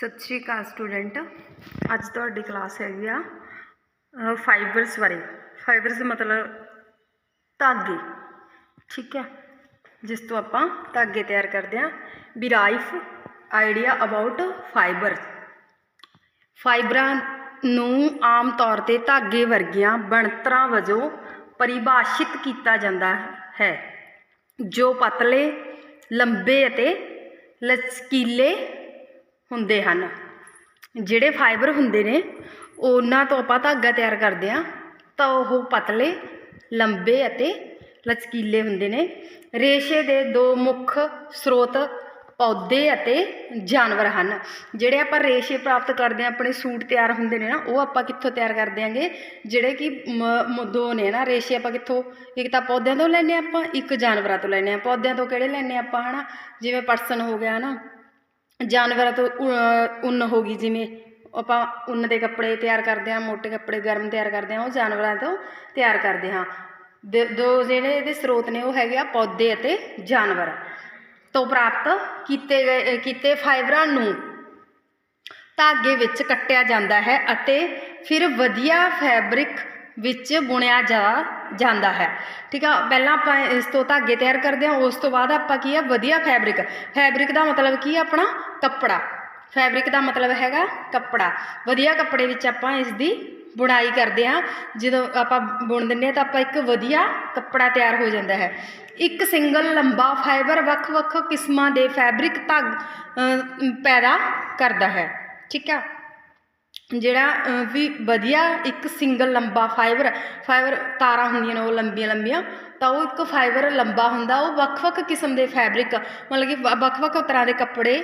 ਸਤਿ ਸ਼੍ਰੀ ਅਕਾਲ ਸਟੂਡੈਂਟ। ਅੱਜ ਤੁਹਾਡੀ ਕਲਾਸ ਹੈਗੀ ਆ ਫਾਈਬਰਸ ਬਾਰੇ। ਫਾਈਬਰਸ ਮਤਲਬ ਧਾਗੇ, ਠੀਕ ਹੈ? ਜਿਸ ਤੋਂ ਆਪਾਂ ਧਾਗੇ ਤਿਆਰ ਕਰਦੇ ਹਾਂ। ਬਿਰਾਈਫ ਆਈਡੀਆ ਅਬਾਊਟ ਫਾਈਬਰ ਫਾਈਬਰਾਂ ਨੂੰ ਆਮ ਤੌਰ ਤੇ ਧਾਗੇ ਵਰਗੀਆਂ ਬਣਤਰਾਂ ਵਜੋਂ ਪਰਿਭਾਸ਼ਿਤ ਕੀਤਾ ਜਾਂਦਾ ਹੈ, ਜੋ ਪਤਲੇ, ਲੰਬੇ ਅਤੇ ਲਚਕੀਲੇ ਹੁੰਦੇ ਹਨ। ਜਿਹੜੇ ਫਾਈਬਰ ਹੁੰਦੇ ਨੇ, ਉਹਨਾਂ ਤੋਂ ਆਪਾਂ ਧਾਗਾ ਤਿਆਰ ਕਰਦੇ ਹਾਂ। ਤਾਂ ਉਹ ਪਤਲੇ, ਲੰਬੇ ਅਤੇ ਲਚਕੀਲੇ ਹੁੰਦੇ ਨੇ। ਰੇਸ਼ੇ ਦੇ ਦੋ ਮੁੱਖ ਸਰੋਤ ਪੌਦੇ ਅਤੇ ਜਾਨਵਰ ਹਨ। ਜਿਹੜੇ ਆਪਾਂ ਰੇਸ਼ੇ ਪ੍ਰਾਪਤ ਕਰਦੇ ਹਾਂ, ਆਪਣੇ ਸੂਟ ਤਿਆਰ ਹੁੰਦੇ ਨੇ ਨਾ, ਉਹ ਆਪਾਂ ਕਿੱਥੋਂ ਤਿਆਰ ਕਰਦੇ ਆਂਗੇ ਜਿਹੜੇ ਕਿ ਮ- ਦੋ ਨੇ ਨਾ, ਰੇਸ਼ੇ ਆਪਾਂ ਕਿੱਥੋਂ? ਇੱਕ ਤਾਂ ਪੌਦਿਆਂ ਤੋਂ ਲੈਨੇ ਆਪਾਂ, ਇੱਕ ਜਾਨਵਰਾਂ ਤੋਂ ਲੈਨੇ ਆ ਪੌਦਿਆਂ ਤੋਂ ਕਿਹੜੇ ਲੈਨੇ ਆਪਾਂ, ਹਨਾ? ਜਿਵੇਂ ਪਰਸਨ ਹੋ ਗਿਆ ਨਾ ਜਾਨਵਰਾਂ ਤੋਂ ਉੱਨ ਹੋ ਗਈ ਜਿਵੇਂ ਆਪਾਂ ਉੱਨ ਦੇ ਕੱਪੜੇ ਤਿਆਰ ਕਰਦੇ ਹਾਂ, ਮੋਟੇ ਕੱਪੜੇ ਗਰਮ ਤਿਆਰ ਕਰਦੇ ਹਾਂ, ਉਹ ਜਾਨਵਰਾਂ ਤੋਂ ਤਿਆਰ ਕਰਦੇ ਹਾਂ। ਦ- ਦੋ ਜਿਹੜੇ ਇਹਦੇ ਸਰੋਤ ਨੇ ਉਹ ਹੈਗੇ ਆ ਪੌਦੇ ਅਤੇ ਜਾਨਵਰ। ਤੋਂ ਪ੍ਰਾਪਤ ਕੀਤੇ ਗਏ ਕੀਤੇ ਫਾਈਬਰਾਂ ਨੂੰ ਧਾਗੇ ਵਿੱਚ ਕੱਟਿਆ ਜਾਂਦਾ ਹੈ ਅਤੇ ਫਿਰ ਵਧੀਆ ਫੈਬਰਿਕ ਵਿੱਚ ਬੁਣਿਆ ਜਾ ਜਾਂਦਾ ਹੈ। ਠੀਕ ਆ, ਪਹਿਲਾਂ ਆਪਾਂ ਇਸ ਤੋਂ ਧਾਗੇ ਤਿਆਰ ਕਰਦੇ ਹਾਂ, ਉਸ ਤੋਂ ਬਾਅਦ ਆਪਾਂ ਕੀ ਆ, ਵਧੀਆ ਫੈਬਰਿਕ ਫੈਬਰਿਕ ਦਾ ਮਤਲਬ ਕੀ ਆ ਆਪਣਾ? ਕੱਪੜਾ। ਫੈਬਰਿਕ ਦਾ ਮਤਲਬ ਹੈਗਾ ਕੱਪੜਾ। ਵਧੀਆ ਕੱਪੜੇ ਵਿੱਚ ਆਪਾਂ ਇਸ ਦੀ ਬੁਣਾਈ ਕਰਦੇ ਹਾਂ। ਜਦੋਂ ਆਪਾਂ ਬੁਣ ਦਿੰਦੇ ਹਾਂ ਤਾਂ ਆਪਾਂ ਇੱਕ ਵਧੀਆ ਕੱਪੜਾ ਤਿਆਰ ਹੋ ਜਾਂਦਾ ਹੈ। ਇੱਕ ਸਿੰਗਲ ਲੰਬਾ ਫਾਈਬਰ ਵੱਖ-ਵੱਖ ਕਿਸਮਾਂ ਦੇ ਫੈਬਰਿਕ ਧਾਗ ਪੈਦਾ ਕਰਦਾ ਹੈ। ਠੀਕ ਆ? ਜਿਹੜਾ ਵੀ ਵਧੀਆ ਇੱਕ ਸਿੰਗਲ ਲੰਬਾ ਫਾਈਬਰ ਫਾਈਬਰ ਤਾਰਾਂ ਹੁੰਦੀਆਂ ਨੇ ਉਹ ਲੰਬੀਆਂ ਲੰਬੀਆਂ ਤਾਂ ਉਹ ਇੱਕ ਫਾਈਬਰ ਲੰਬਾ ਹੁੰਦਾ ਉਹ ਵੱਖ-ਵੱਖ ਕਿਸਮ ਦੇ ਫੈਬਰਿਕ ਮਤਲਬ ਕਿ ਵ- ਵੱਖ-ਵੱਖ ਤਰ੍ਹਾਂ ਦੇ ਕੱਪੜੇ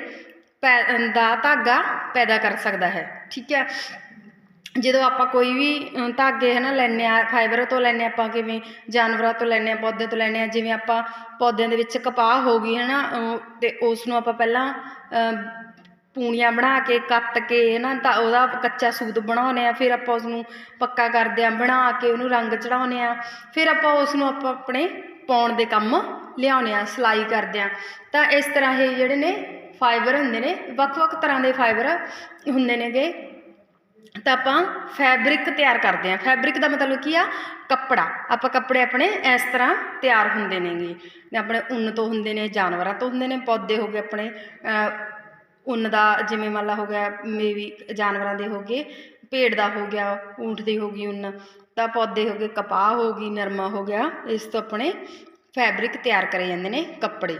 ਪੈ ਦਾ ਧਾਗਾ ਪੈਦਾ ਕਰ ਸਕਦਾ ਹੈ ਠੀਕ ਹੈ? ਜਦੋਂ ਆਪਾਂ ਕੋਈ ਵੀ ਧਾਗੇ ਹੈ ਨਾ ਲੈਂਦੇ ਆ ਫਾਈਬਰ ਤੋਂ ਲੈਂਦੇ ਹਾਂ ਆਪਾਂ ਕਿਵੇਂ ਜਾਨਵਰਾਂ ਤੋਂ ਲੈਂਦੇ ਆ ਪੌਦਿਆਂ ਤੋਂ ਲੈਂਦੇ ਆ ਜਿਵੇਂ ਆਪਾਂ ਪੌਦਿਆਂ ਦੇ ਵਿੱਚ ਕਪਾਹ ਹੋ ਗਈ ਹੈ ਨਾ ਅ, ਤੇ ਉਸ ਨੂੰ ਆਪਾਂ ਪਹਿਲਾਂ ਪੂਣੀਆਂ ਬਣਾ ਕੇ, ਕੱਤ ਕੇ, ਹੈ ਨਾ, ਤਾਂ ਉਹਦਾ ਕੱਚਾ ਸੂਤ ਬਣਾਉਂਦੇ ਆ ਫਿਰ ਆਪਾਂ ਉਸ ਨੂੰ ਪੱਕਾ ਕਰਦੇ ਆ ਬਣਾ ਕੇ ਉਹਨੂੰ ਰੰਗ ਚੜਾਉਂਦੇ ਆ ਫਿਰ ਆਪਾਂ ਉਸ ਨੂੰ ਆਪਾਂ ਆਪਣੇ ਪਾਉਣ ਦੇ ਕੰਮ ਲਿਆਉਂਦੇ ਆ ਸਿਲਾਈ ਕਰਦੇ ਆ ਤਾਂ ਇਸ ਤਰ੍ਹਾਂ ਇਹ ਜਿਹੜੇ ਨੇ ਫਾਈਬਰ ਹੁੰਦੇ ਨੇ, ਵੱਖ-ਵੱਖ ਤਰ੍ਹਾਂ ਦੇ ਫਾਈਬਰ ਹੁੰਦੇ ਨੇਗੇ। ਤਾਂ ਆਪਾਂ ਫੈਬਰਿਕ ਤਿਆਰ ਕਰਦੇ ਹਾਂ। ਫੈਬਰਿਕ ਦਾ ਮਤਲਬ ਕੀ ਆ? ਕੱਪੜਾ। ਆਪਾਂ ਕੱਪੜੇ ਆਪਣੇ ਇਸ ਤਰ੍ਹਾਂ ਤਿਆਰ ਹੁੰਦੇ ਨੇਗੇ। ਆਪਣੇ ਉੱਨ ਤੋਂ ਹੁੰਦੇ ਨੇ, ਜਾਨਵਰਾਂ ਤੋਂ ਹੁੰਦੇ ਨੇ, ਪੌਦੇ ਹੋ ਗਏ ਆਪਣੇ ਉੱਨ ਦਾ ਜਿਵੇਂ ਮੰਨ ਲਾ ਹੋ ਗਿਆ ਮੇ ਵੀ ਜਾਨਵਰਾਂ ਦੇ ਹੋ ਗਏ, ਭੇਡ ਦਾ ਹੋ ਗਿਆ, ਊਂਠ ਦੀ ਹੋ ਗਈ ਉੱਨ, ਤਾਂ ਪੌਦੇ ਹੋ ਗਏ, ਕਪਾਹ ਹੋ ਗਈ, ਨਰਮਾ ਹੋ ਗਿਆ, ਇਸ ਤੋਂ ਆਪਣੇ ਫੈਬਰਿਕ ਤਿਆਰ ਕਰੇ ਜਾਂਦੇ ਨੇ ਕੱਪੜੇ।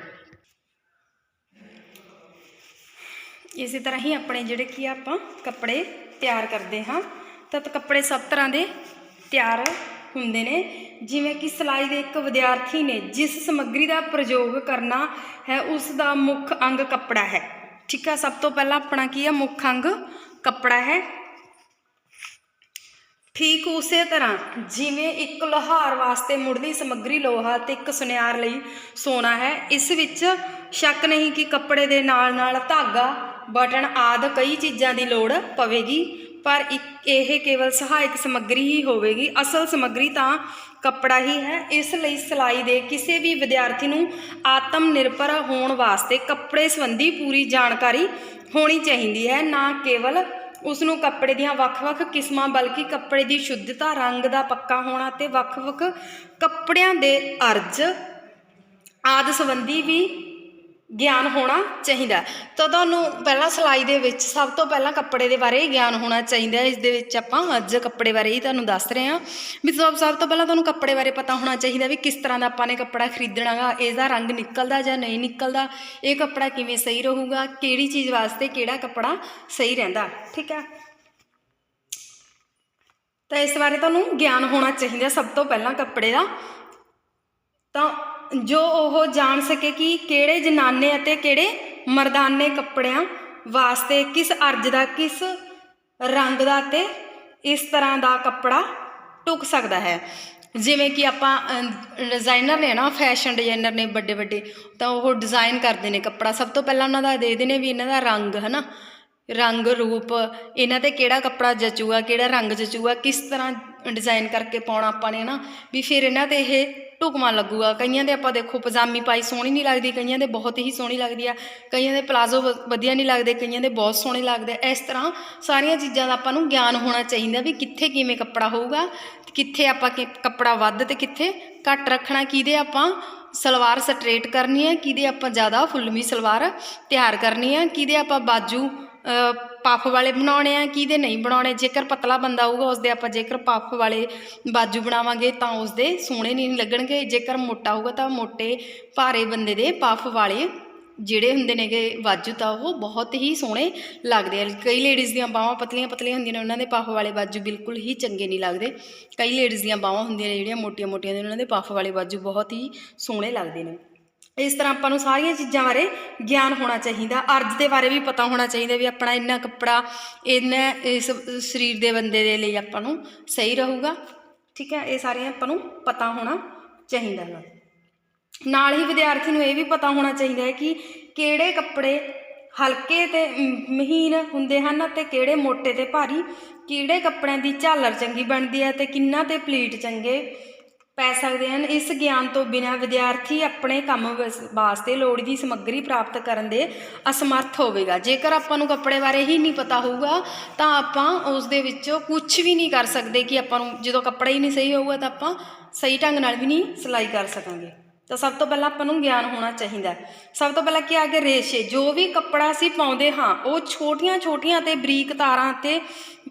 ਇਸੇ ਤਰ੍ਹਾਂ ਹੀ ਆਪਣੇ ਜਿਹੜੇ ਕੀ ਆਪਾਂ ਕੱਪੜੇ ਤਿਆਰ ਕਰਦੇ ਹਾਂ, ਤਾਂ ਕੱਪੜੇ ਸਭ ਤਰ੍ਹਾਂ ਦੇ ਤਿਆਰ ਹੁੰਦੇ ਨੇ। ਜਿਵੇਂ ਕਿ ਸਿਲਾਈ ਦੇ ਇੱਕ ਵਿਦਿਆਰਥੀ ਨੇ, ਜਿਸ ਸਮੱਗਰੀ ਦਾ ਪ੍ਰਯੋਗ ਕਰਨਾ ਹੈ, ਉਸ ਦਾ ਮੁੱਖ ਅੰਗ ਕੱਪੜਾ ਹੈ। ਠੀਕ ਆ ਸਭ ਤੋਂ ਪਹਿਲਾਂ ਆਪਣਾ ਕੀ ਹੈ, ਮੁੱਖ ਅੰਗ ਕੱਪੜਾ ਹੈ। ਠੀਕ ਉਸੇ ਤਰ੍ਹਾਂ ਜਿਵੇਂ ਇੱਕ ਲੋਹਾਰ ਵਾਸਤੇ ਮੁੱਢਲੀ ਸਮੱਗਰੀ ਲੋਹਾ ਤੇ ਇੱਕ ਸੁਨਿਆਰ ਲਈ ਸੋਨਾ ਹੈ, ਇਸ ਵਿੱਚ ਸ਼ੱਕ ਨਹੀਂ ਕਿ ਕੱਪੜੇ ਦੇ ਨਾਲ ਨਾਲ ਧਾਗਾ, ਬਟਨ ਆਦਿ ਕਈ ਚੀਜ਼ਾਂ ਦੀ ਲੋੜ ਪਵੇਗੀ। ਪਰ ਇੱਕ ਇਹ ਕੇਵਲ ਸਹਾਇਕ ਸਮੱਗਰੀ ਹੀ ਹੋਵੇਗੀ, ਅਸਲ ਸਮੱਗਰੀ ਤਾਂ ਕੱਪੜਾ ਹੀ ਹੈ। ਇਸ ਲਈ ਸਿਲਾਈ ਦੇ ਕਿਸੇ ਵੀ ਵਿਦਿਆਰਥੀ ਨੂੰ ਆਤਮ ਨਿਰਭਰ ਹੋਣ ਵਾਸਤੇ ਕੱਪੜੇ ਸੰਬੰਧੀ ਪੂਰੀ ਜਾਣਕਾਰੀ ਹੋਣੀ ਚਾਹੀਦੀ ਹੈ, ਨਾ ਕੇਵਲ ਉਸ ਨੂੰ ਕੱਪੜੇ ਦੀਆਂ ਵੱਖ-ਵੱਖ ਕਿਸਮਾਂ, ਬਲਕਿ ਕੱਪੜੇ ਦੀ ਸ਼ੁੱਧਤਾ, ਰੰਗ ਦਾ ਪੱਕਾ ਹੋਣਾ ਤੇ ਵੱਖ-ਵੱਖ ਕੱਪੜਿਆਂ ਦੇ ਅਰਜ਼ ਆਦਿ ਸੰਬੰਧੀ ਵੀ ਗਿਆਨ ਹੋਣਾ ਚਾਹੀਦਾ। ਤਾਂ ਤੁਹਾਨੂੰ ਪਹਿਲਾਂ ਸਿਲਾਈ ਦੇ ਵਿੱਚ ਸਭ ਤੋਂ ਪਹਿਲਾਂ ਕੱਪੜੇ ਦੇ ਬਾਰੇ ਗਿਆਨ ਹੋਣਾ ਚਾਹੀਦਾ। ਹੈ ਇਸ ਦੇ ਵਿੱਚ ਆਪਾਂ ਅੱਜ ਕੱਪੜੇ ਬਾਰੇ ਹੀ ਤੁਹਾਨੂੰ ਦੱਸ ਰਹੇ ਹਾਂ। ਵੀ ਸਭ ਸਭ ਤੋਂ ਪਹਿਲਾਂ ਤੁਹਾਨੂੰ ਕੱਪੜੇ ਬਾਰੇ ਪਤਾ ਹੋਣਾ ਚਾਹੀਦਾ ਵੀ ਕਿਸ ਤਰ੍ਹਾਂ ਦਾ ਆਪਾਂ ਨੇ ਕੱਪੜਾ ਖਰੀਦਣਾਗਾ ਇਹਦਾ ਰੰਗ ਨਿਕਲਦਾ ਜਾਂ ਨਹੀਂ ਨਿਕਲਦਾ, ਇਹ ਕੱਪੜਾ ਕਿਵੇਂ ਸਹੀ ਰਹੂਗਾ, ਕਿਹੜੀ ਚੀਜ਼ ਵਾਸਤੇ ਕਿਹੜਾ ਕੱਪੜਾ ਸਹੀ ਰਹਿੰਦਾ। ਠੀਕ ਹੈ? ਤਾਂ ਇਸ ਬਾਰੇ ਤੁਹਾਨੂੰ ਗਿਆਨ ਹੋਣਾ ਚਾਹੀਦਾ ਸਭ ਤੋਂ ਪਹਿਲਾਂ ਕੱਪੜੇ ਦਾ। ਤਾਂ ਜੋ ਉਹ ਜਾਣ ਸਕੇ ਕਿ ਕਿਹੜੇ ਜਨਾਨੇ ਅਤੇ ਕਿਹੜੇ ਮਰਦਾਨੇ ਕੱਪੜਿਆਂ ਵਾਸਤੇ, ਕਿਸ ਅਰਜ ਦਾ, ਕਿਸ ਰੰਗ ਦਾ ਤੇ ਇਸ ਤਰ੍ਹਾਂ ਦਾ ਕੱਪੜਾ ਟੁਕ ਸਕਦਾ ਹੈ। ਜਿਵੇਂ ਕਿ ਆਪਾਂ ਡਿਜ਼ਾਈਨਰ ਨੇ ਨਾ, ਫੈਸ਼ਨ ਡਿਜ਼ਾਈਨਰ ਨੇ ਵੱਡੇ ਵੱਡੇ, ਤਾਂ ਉਹ ਡਿਜ਼ਾਈਨ ਕਰਦੇ ਨੇ ਕੱਪੜਾ। ਸਭ ਤੋਂ ਪਹਿਲਾਂ ਉਹਨਾਂ ਦਾ ਦੇਖਦੇ ਨੇ ਵੀ ਇਹਨਾਂ ਦਾ ਰੰਗ, ਹਨਾ? ਰੰਗ ਰੂਪ, ਇਹਨਾਂ ਤੇ ਕਿਹੜਾ ਕੱਪੜਾ ਜਚੂਗਾ, ਕਿਹੜਾ ਰੰਗ ਜਚੂਗਾ, ਕਿਸ ਤਰ੍ਹਾਂ ਡਿਜ਼ਾਈਨ ਕਰਕੇ ਪਾਉਣਾ ਆਪਾਂ ਨੇ ਨਾ ਵੀ ਫਿਰ ਇਹਨਾਂ ਤੇ ਇਹ ਢੁਕਵਾਂ ਲੱਗੂਗਾ। ਕਈਆਂ ਦੇ ਆਪਾਂ ਦੇਖੋ ਪਜਾਮੀ ਪਾਈ ਸੋਹਣੀ ਨਹੀਂ ਲੱਗਦੀ, ਕਈਆਂ ਦੇ ਬਹੁਤ ਹੀ ਸੋਹਣੀ ਲੱਗਦੀ ਆ, ਕਈਆਂ ਦੇ ਪਲਾਜ਼ੋ ਵ- ਵਧੀਆ ਨਹੀਂ ਲੱਗਦੇ, ਕਈਆਂ ਦੇ ਬਹੁਤ ਸੋਹਣੇ ਲੱਗਦੇ ਇਸ ਤਰ੍ਹਾਂ ਸਾਰੀਆਂ ਚੀਜ਼ਾਂ ਦਾ ਆਪਾਂ ਨੂੰ ਗਿਆਨ ਹੋਣਾ ਚਾਹੀਦਾ ਵੀ ਕਿੱਥੇ ਕਿਵੇਂ ਕੱਪੜਾ ਹੋਊਗਾ, ਕਿੱਥੇ ਆਪਾਂ ਕਿ, ਕੱਪੜਾ ਵੱਧ ਤੇ ਕਿੱਥੇ ਘੱਟ ਰੱਖਣਾ, ਕਿਹਦੇ ਆਪਾਂ ਸਲਵਾਰ ਸਟ੍ਰੇਟ ਕਰਨੀ ਹੈ ਕਿਹਦੇ ਆਪਾਂ ਜ਼ਿਆਦਾ ਫੁੱਲਮੀ ਸਲਵਾਰ ਤਿਆਰ ਕਰਨੀ ਹੈ ਕਿਹਦੇ ਆਪਾਂ ਬਾਜੂ ਪੱਫ ਵਾਲੇ ਬਣਾਉਣੇ ਆ, ਕਿਹਦੇ ਨਹੀਂ ਬਣਾਉਣੇ? ਜੇਕਰ ਪਤਲਾ ਬੰਦਾ ਹੋਊਗਾ ਉਸਦੇ ਆਪਾਂ ਜੇਕਰ ਪੱਫ ਵਾਲੇ ਬਾਜੂ ਬਣਾਵਾਂਗੇ, ਤਾਂ ਉਸਦੇ ਸੋਹਣੇ ਨਹੀਂ ਲੱਗਣਗੇ। ਜੇਕਰ ਮੋਟਾ ਹੋਊਗਾ ਤਾਂ ਮੋਟੇ ਭਾਰੇ ਬੰਦੇ ਦੇ ਪੱਫ ਵਾਲੇ ਜਿਹੜੇ ਹੁੰਦੇ ਨੇਗੇ ਬਾਜੂ, ਤਾਂ ਉਹ ਬਹੁਤ ਹੀ ਸੋਹਣੇ ਲੱਗਦੇ ਆ। ਕਈ ਲੇਡੀਜ਼ ਦੀਆਂ ਬਾਹਾਂ ਪਤਲੀਆਂ ਪਤਲੀਆਂ ਹੁੰਦੀਆਂ ਨੇ, ਉਹਨਾਂ ਦੇ ਪੱਫ ਵਾਲੇ ਬਾਜੂ ਬਿਲਕੁਲ ਹੀ ਚੰਗੇ ਨਹੀਂ ਲੱਗਦੇ। ਕਈ ਲੇਡੀਜ਼ ਦੀਆਂ ਬਾਹਾਂ ਹੁੰਦੀਆਂ ਨੇ, ਜਿਹੜੀਆਂ ਮੋਟੀਆਂ ਮੋਟੀਆਂ ਨੇ, ਉਹਨਾਂ ਦੇ ਪੱਫ ਵਾਲੇ ਬਾਜੂ ਬਹੁਤ ਹੀ ਸੋਹਣੇ ਲੱਗਦੇ ਨੇ। ਇਸ ਤਰ੍ਹਾਂ ਆਪਾਂ ਨੂੰ ਸਾਰੀਆਂ ਚੀਜ਼ਾਂ ਬਾਰੇ ਗਿਆਨ ਹੋਣਾ ਚਾਹੀਦਾ। ਅਰਜ ਦੇ ਬਾਰੇ ਵੀ ਪਤਾ ਹੋਣਾ ਚਾਹੀਦਾ ਵੀ ਆਪਣਾ ਇੰਨਾ ਕੱਪੜਾ ਇੰਨਾ ਇਸ ਸਰੀਰ ਦੇ ਬੰਦੇ ਦੇ ਲਈ ਆਪਾਂ ਨੂੰ ਸਹੀ ਰਹੂਗਾ। ਠੀਕ ਹੈ, ਇਹ ਸਾਰੀਆਂ ਆਪਾਂ ਨੂੰ ਪਤਾ ਹੋਣਾ ਚਾਹੀਦਾ ਹੈ ਨਾਲ ਹੀ ਵਿਦਿਆਰਥੀ ਨੂੰ ਇਹ ਵੀ ਪਤਾ ਹੋਣਾ ਚਾਹੀਦਾ ਹੈ ਕਿ ਕਿਹੜੇ ਕੱਪੜੇ ਹਲਕੇ ਤੇ ਮਹੀਨ ਹੁੰਦੇ ਹਨ ਤੇ ਕਿਹੜੇ ਮੋਟੇ ਤੇ ਭਾਰੀ, ਕਿਹੜੇ ਕੱਪੜਿਆਂ ਦੀ ਝਾਲਰ ਚੰਗੀ ਬਣਦੀ ਹੈ ਤੇ ਕਿੰਨਾ ਤੇ ਪਲੀਟ ਚੰਗੇ ਪੈ ਸਕਦੇ ਹਨ। ਇਸ ਗਿਆਨ ਤੋਂ ਬਿਨਾਂ ਵਿਦਿਆਰਥੀ ਆਪਣੇ ਕੰਮ ਵਸ- ਵਾਸਤੇ ਲੋੜੀਂਦੀ ਸਮੱਗਰੀ ਪ੍ਰਾਪਤ ਕਰਨ ਦੇ ਅਸਮਰਥ ਹੋਵੇਗਾ। ਜੇਕਰ ਆਪਾਂ ਨੂੰ ਕੱਪੜੇ ਬਾਰੇ ਹੀ ਨਹੀਂ ਪਤਾ ਹੋਊਗਾ, ਤਾਂ ਆਪਾਂ ਉਸ ਦੇ ਵਿੱਚੋਂ ਕੁਝ ਵੀ ਨਹੀਂ ਕਰ ਸਕਦੇ ਕਿ ਆਪਾਂ ਨੂੰ ਜਦੋਂ ਕੱਪੜਾ ਹੀ ਨਹੀਂ ਸਹੀ ਹੋਊਗਾ, ਤਾਂ ਆਪਾਂ ਸਹੀ ਢੰਗ ਨਾਲ ਵੀ ਨਹੀਂ ਸਿਲਾਈ ਕਰ ਸਕਾਂਗੇ। ਤਾਂ ਸਭ ਤੋਂ ਪਹਿਲਾਂ ਆਪਾਂ ਨੂੰ ਗਿਆਨ ਹੋਣਾ ਚਾਹੀਦਾ ਸਭ ਤੋਂ ਪਹਿਲਾਂ ਕੀ ਆ ਗਿਆ? ਰੇਸ਼ੇ। ਜੋ ਵੀ ਕੱਪੜਾ ਅਸੀਂ ਪਾਉਂਦੇ ਹਾਂ, ਉਹ ਛੋਟੀਆਂ-ਛੋਟੀਆਂ ਤੇ ਬਰੀਕ ਤਾਰਾਂ ਤੇ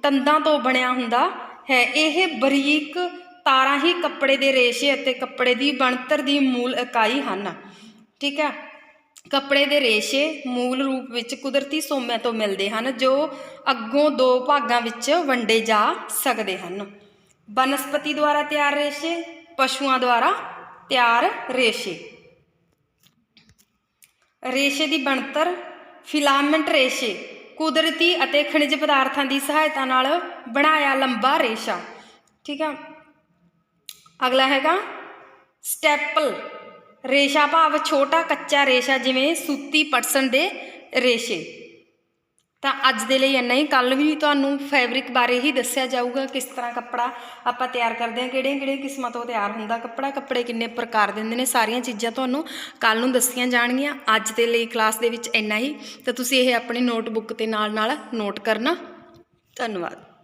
ਤੰਦਾਂ ਤੋਂ ਬਣਿਆ ਹੁੰਦਾ ਹੈ। ਇਹ ਬਰੀਕ ਤਾਰਾਂ ਹੀ ਕੱਪੜੇ ਦੇ ਰੇਸ਼ੇ ਅਤੇ ਕੱਪੜੇ ਦੀ ਬਣਤਰ ਦੀ ਮੂਲ ਇਕਾਈ ਹਨ। ਠੀਕ ਹੈ? ਕੱਪੜੇ ਦੇ ਰੇਸ਼ੇ ਮੂਲ ਰੂਪ ਵਿੱਚ ਕੁਦਰਤੀ ਸੋਮਿਆਂ ਤੋਂ ਮਿਲਦੇ ਹਨ, ਜੋ ਅੱਗੋਂ ਦੋ ਭਾਗਾਂ ਵਿੱਚ ਵੰਡੇ ਜਾ ਸਕਦੇ ਹਨ। ਬਨਸਪਤੀ ਦੁਆਰਾ ਤਿਆਰ ਰੇਸ਼ੇ, ਪਸ਼ੂਆਂ ਦੁਆਰਾ ਤਿਆਰ ਰੇਸ਼ੇ। ਰੇਸ਼ੇ ਦੀ ਬਣਤਰ, ਫਿਲਾਮੈਂਟ ਰੇਸ਼ੇ, ਕੁਦਰਤੀ ਅਤੇ ਖਣਿਜ ਪਦਾਰਥਾਂ ਦੀ ਸਹਾਇਤਾ ਨਾਲ ਬਣਾਇਆ ਲੰਬਾ ਰੇਸ਼ਾ। ਠੀਕ ਹੈ? ਅਗਲਾ ਹੈਗਾ ਸਟੈਪਲ। ਰੇਸ਼ਾ ਭਾਵ ਛੋਟਾ ਕੱਚਾ ਰੇਸ਼ਾ ਜਿਵੇਂ ਸੂਤੀ ਪਟਸਨ ਦੇ ਰੇਸ਼ੇ। ਤਾਂ ਅੱਜ ਦੇ ਲਈ ਇੰਨਾ ਹੀ। ਕੱਲ ਵੀ ਤੁਹਾਨੂੰ ਫੈਬਰਿਕ ਬਾਰੇ ਹੀ ਦੱਸਿਆ ਜਾਊਗਾ ਕਿਸ ਤਰ੍ਹਾਂ ਕੱਪੜਾ ਆਪਾਂ ਤਿਆਰ ਕਰਦੇ ਹਾਂ, ਕਿਹੜੀਆਂ ਕਿਹੜੀਆਂ ਕਿਸਮਾਂ ਤੋਂ ਤਿਆਰ ਹੁੰਦਾ ਕੱਪੜਾ, ਕੱਪੜੇ ਕਿੰਨੇ ਪ੍ਰਕਾਰ ਦੇ ਹੁੰਦੇ ਨੇ, ਸਾਰੀਆਂ ਚੀਜ਼ਾਂ ਤੁਹਾਨੂੰ ਕੱਲ ਨੂੰ ਦੱਸੀਆਂ ਜਾਣਗੀਆਂ। ਅੱਜ ਦੇ ਲਈ ਕਲਾਸ ਦੇ ਵਿੱਚ ਇੰਨਾ ਹੀ। ਤਾਂ ਤੁਸੀਂ ਇਹ ਆਪਣੀ ਨੋਟਬੁੱਕ ਤੇ ਨਾਲ ਨਾਲ ਨੋਟ ਕਰਨਾ। ਧੰਨਵਾਦ।